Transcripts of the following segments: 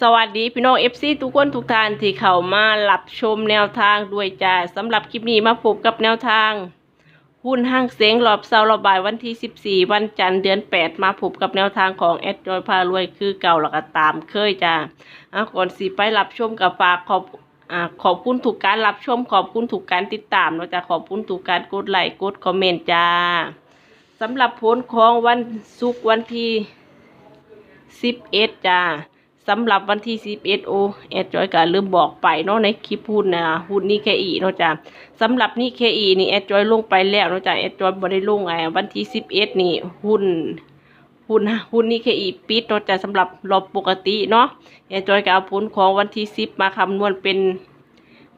สวัสดีพี่น้องเอฟซีทุกคนทุกท่านที่เข้ามารับชมแนวทางด้วยจ้าสำหรับคลิปนี้มาพบกับแนวทาง หุ้นห้างเสียงรอบเสาร์ระบายวันที่ 14 วันจันทร์เดือน 8 มาพบกับแนวทางของแอดจอยพารวยคือเก่าแล้วก็ตามเคยจ้าก่อนสิไปรับชมกับฝากขอบอขอบคุณถูกการรับชม ขอบคุณถูกการติดตามเนาจ้าขอบคุณถูกการกดไลค์กดคอมเมนต์จ้าสำหรับผลของวันศุกร์วันที่ 11 จ้า สำหรับวันที่11โอแอดจอยก็ลืมบอกไปเนาะในคลิปพูดนะหุ้นนี่แคอีเนาะจ้าสำหรับนี่แคอีนี่แอดจอยลงไปแล้วเนาะจ้าแอดจอยบ่ได้ลงไงวันที่11นี่หุ้นหุ้นหุ้นนี่แคอีปิดเนาะจ้าสำหรับรอบปกติเนาะแอดจอยก็เอาผลของวันที่10มาคำนวณเป็น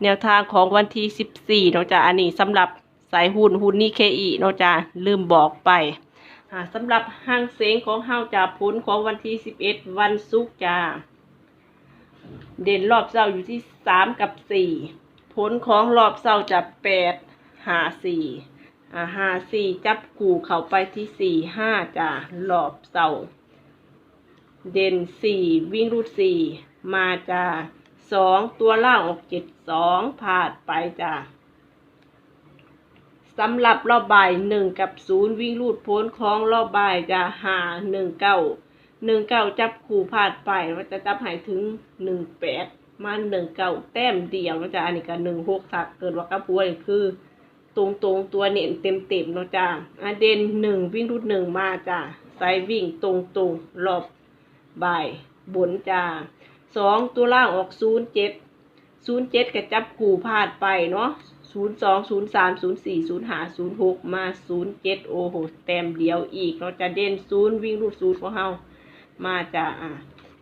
แนวทางของวันที่14เนาะจ้าอันนี้สำหรับสายหุ้นหุ้นนี่แคอีเนาะจ้าลืมบอกไป อ่าสำหรับห้างเสงของเฮาจะผลของวันที่11วันศุกร์จ้าเด่นรอบเสาร์อยู่ที่3กับ4ผลของรอบเสาร์จะ8 5 4อ่า5 4จับคู่เข้าไปที่4 5จ้ารอบเสาร์เด่น4วิ่งรูด4มาจ้า2ตัวล่างออก7 2ผ่านไปจ้า สำหรับรอบบ่ายหนึ่งกับศูนย์วิ่งลูดพ้นของรอบบ่ายจะหาหนึ่งเก้าหนึ่งเก้าจับคู่พลาดไปว่าจะจับหายถึงหนึ่งแปดมาหนึ่งเก้าแต้มเดียวนะจ๊ะอันนี้ก็หนึ่งหกสักเกิดว่ากระพัวยคือ ตรงตรงตัวเน้นเต็มเต็มๆนะจ้าอาเดนหนึ่งวิ่งรูดหนึ่งมาจ้าไซวิ่งตรงตรงๆรอบบ่ายบนจ้าสองตัวล่างออกศูนย์เจ็ดศูนย์เจ็ดก็จับคู่พลาดไปเนาะ ศูนย์สองศูนย์สามศูนย์สี่ศูนย์ห้าศูนย์หกมาศูนย์เจ็ดโอ้โหแต้มเดียวอีกเราจะเด่นศูนย์วิ่งรูดศูนย์ของเฮามาจะอ่า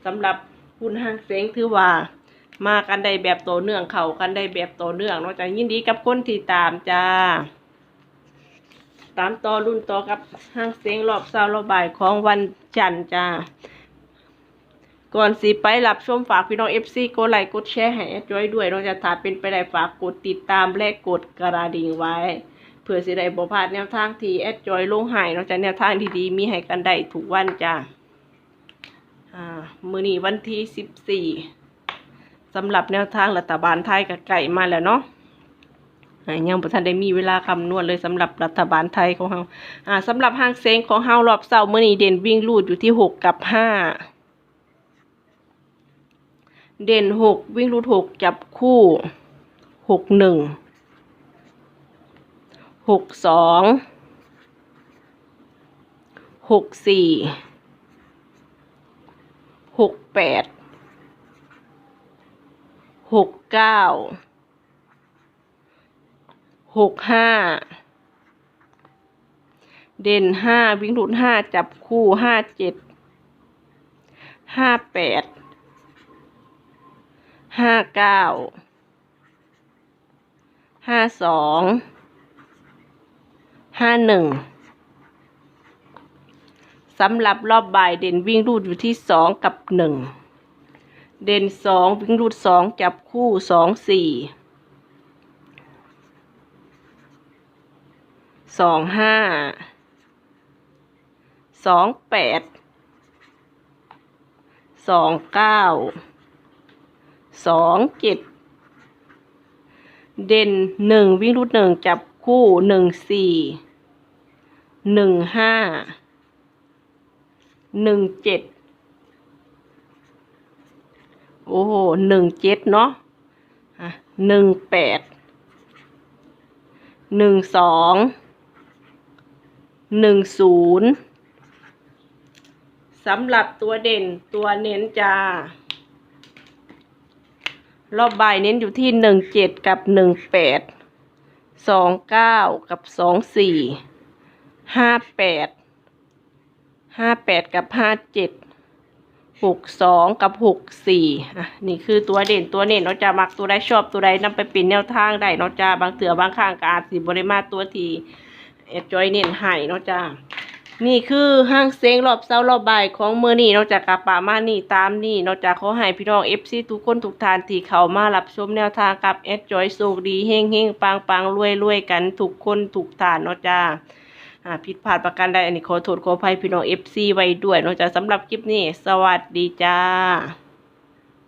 สำหรับหุ้นห้างเซ็งถือว่า มากันได้แบบต่อเนื่องเข่ากันได้แบบต่อเนื่องเนาจะยินดีกับคนที่ตามจ้าตามต่อรุ่นต่อกับห้างเซ็งรอบเช้ารอบบ่ายของวันจันทร์จ้า ก่อนสิไปรับชมฝากพี่น้องเอฟซีกดไลค์กดแชร์ให้แอดจอยด้วยเราจะถาเป็นไปได้ฝากกดติดตามและกดกระดิ่งไว้ เพื่อสิได้บ่พลาดแนวทางที่แอดจอยลงให้เราจะแนวทางดีๆ มีให้กันได้ทุกวันจ้าอ่ามือนี้วันที่สิบสี่สำหรับแนวทางรัฐบาลไทยกับไก่มาแล้วเนาะยังบ่ทันได้มีเวลาคำนวณเลยสำหรับรัฐบาลไทยของเฮาอ่าสำหรับห้างเซ็งของเฮารอบเสาร์มื้อนี้เด่นวิ่งลูดอยู่ที่หกกับห้า เด่นหกวิ่งรูดหกจับคู่หกหนึ่งหกสองหกสี่หกแปดหกเก้าหกห้าเด่นห้าวิ่งรูดห้าจับคู่ห้าเจ็ดห้าแปด ห้าเก้าห้าสองห้าหนึ่งสำหรับรอบบ่ายเด่นวิ่งรูดอยู่ที่สองกับหนึ่งเด่นสองวิ่งรูดสองจับคู่สองสี่สองห้าสองแปดสองเก้า สองเจ็ดเด่นหนึ่งวิ่งรูดหนึ่งจับคู่หนึ่งสี่หนึ่งห้าหนึ่งเจ็ดโอ้โหหนึ่งเจ็ดเนาะหนึ่งแปดหนึ่งสองหนึ่งศูนย์สำหรับตัวเด่นตัวเน้นจ้า รอบบ่ายเน้นอยู่ที่หนึ่งเจ็ดกับหนึ่งแปดสองเก้ากับสองสี่ห้าแปดห้าแปดกับห้าเจ็ดหกสองกับหกสี่อะนี่คือตัวเด่นตัวเน้นเนาะจ้ามักตัวใดชอบตัวใดนำไปเป็นแนวทางได้เนาะจ้าบางเถื่อบางข้างกาจสิบริมาตัวทีเอ็ดจอยเน้นให้เนาะจ้า นี่คือห้างเซ็งรอบเช้ารอบบ่ายของเมื่อนี้นอกจากกาป่ามานี่ตามนี่นอกจากขอให้พี่น้องเอฟซีทุกคนทุกทานที่เขามารับชมแนวทางกับเอสจอยสุขดีเฮงเฮงปังปังรวยรวยกันทุกคนทุกทานนอกจากผิดพลาดประการใดอันนี้ขอโทษขออภัยพี่น้องเอฟซีไว้ด้วยนอกจากสำหรับคลิปนี้ สวัสดีจ้า